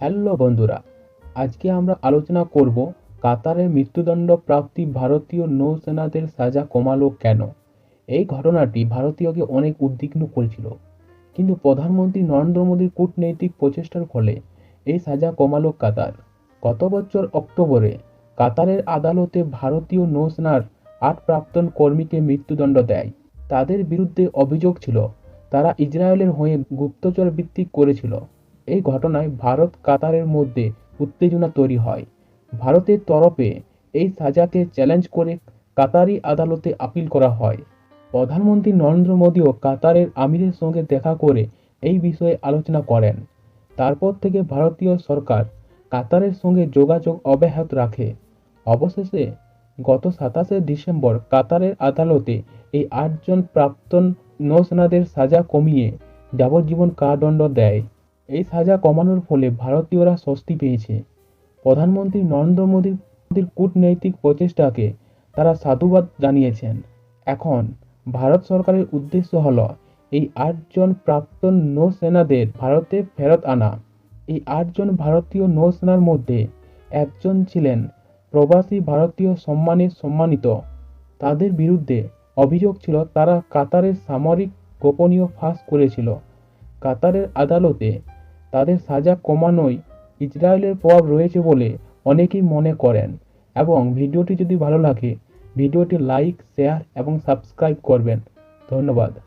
Hello বন্ধুরা, আজকে আমরা আলোচনা করব কাতারে মৃত্যুদণ্ড প্রাপ্তি ভারতীয় নৌসেনাদের সাজা কমালো কেন? এই ঘটনাটি ভারতীয়কে অনেক উদ্বিগ্ন করেছিল। কিন্তু প্রধানমন্ত্রী নরেন্দ্র মোদীর কূটনৈতিক প্রচেষ্টার ফলে এই সাজা কমালো কাতার। গত বছর অক্টোবরে কাতারের আদালতে ভারতীয় নৌসেনার আট প্রাক্তন কর্মীকে মৃত্যুদণ্ড দেয়। তাদের বিরুদ্ধে অভিযোগ ছিল, তারা ইসরায়েলের হয়ে গুপ্তচর ভিত্তিক করেছিল। এই ঘটনায় ভারত কাতারের মধ্যে উত্তেজনা তৈরি হয়। ভারতের তরফে এই সাজাকে চ্যালেঞ্জ করে কাতারি আদালতে আপিল করা হয়। প্রধানমন্ত্রী নরেন্দ্র মোদীও কাতারের আমিরের সঙ্গে দেখা করে এই বিষয়ে আলোচনা করেন। তারপর থেকে ভারতীয় সরকার কাতারের সঙ্গে যোগাযোগ অব্যাহত রাখে। অবশেষে গত সাতাশে ডিসেম্বর কাতারের আদালতে এই আটজন প্রাক্তন নৌসেনাদের সাজা কমিয়ে যাবজ্জীবন কারাদণ্ড দেয়। এই সাজা কমানোর ফলে ভারতীয়রা স্বস্তি পেয়েছে। প্রধানমন্ত্রী নরেন্দ্র মোদীর কূটনৈতিক প্রচেষ্টাকে তারা সাধুবাদ জানিয়েছেন। এখন ভারত সরকারের উদ্দেশ্য হল এই আটজন প্রাক্তন নৌসেনাদের ভারতে ফেরত আনা। এই আটজন ভারতীয় নৌসেনার মধ্যে একজন ছিলেন প্রবাসী ভারতীয় সম্মানে সম্মানিত। তাদের বিরুদ্ধে অভিযোগ ছিল তারা কাতারের সামরিক গোপনীয় ফাঁস করেছিল। কাতারের আদালতে তাদের সাজা কমানোয় ইসরায়েলের প্রভাব রয়েছে বলে অনেকেই মনে করেন। এবং ভিডিওটি যদি ভালো লাগে, ভিডিওটি লাইক, শেয়ার এবং সাবস্ক্রাইব করবেন। ধন্যবাদ।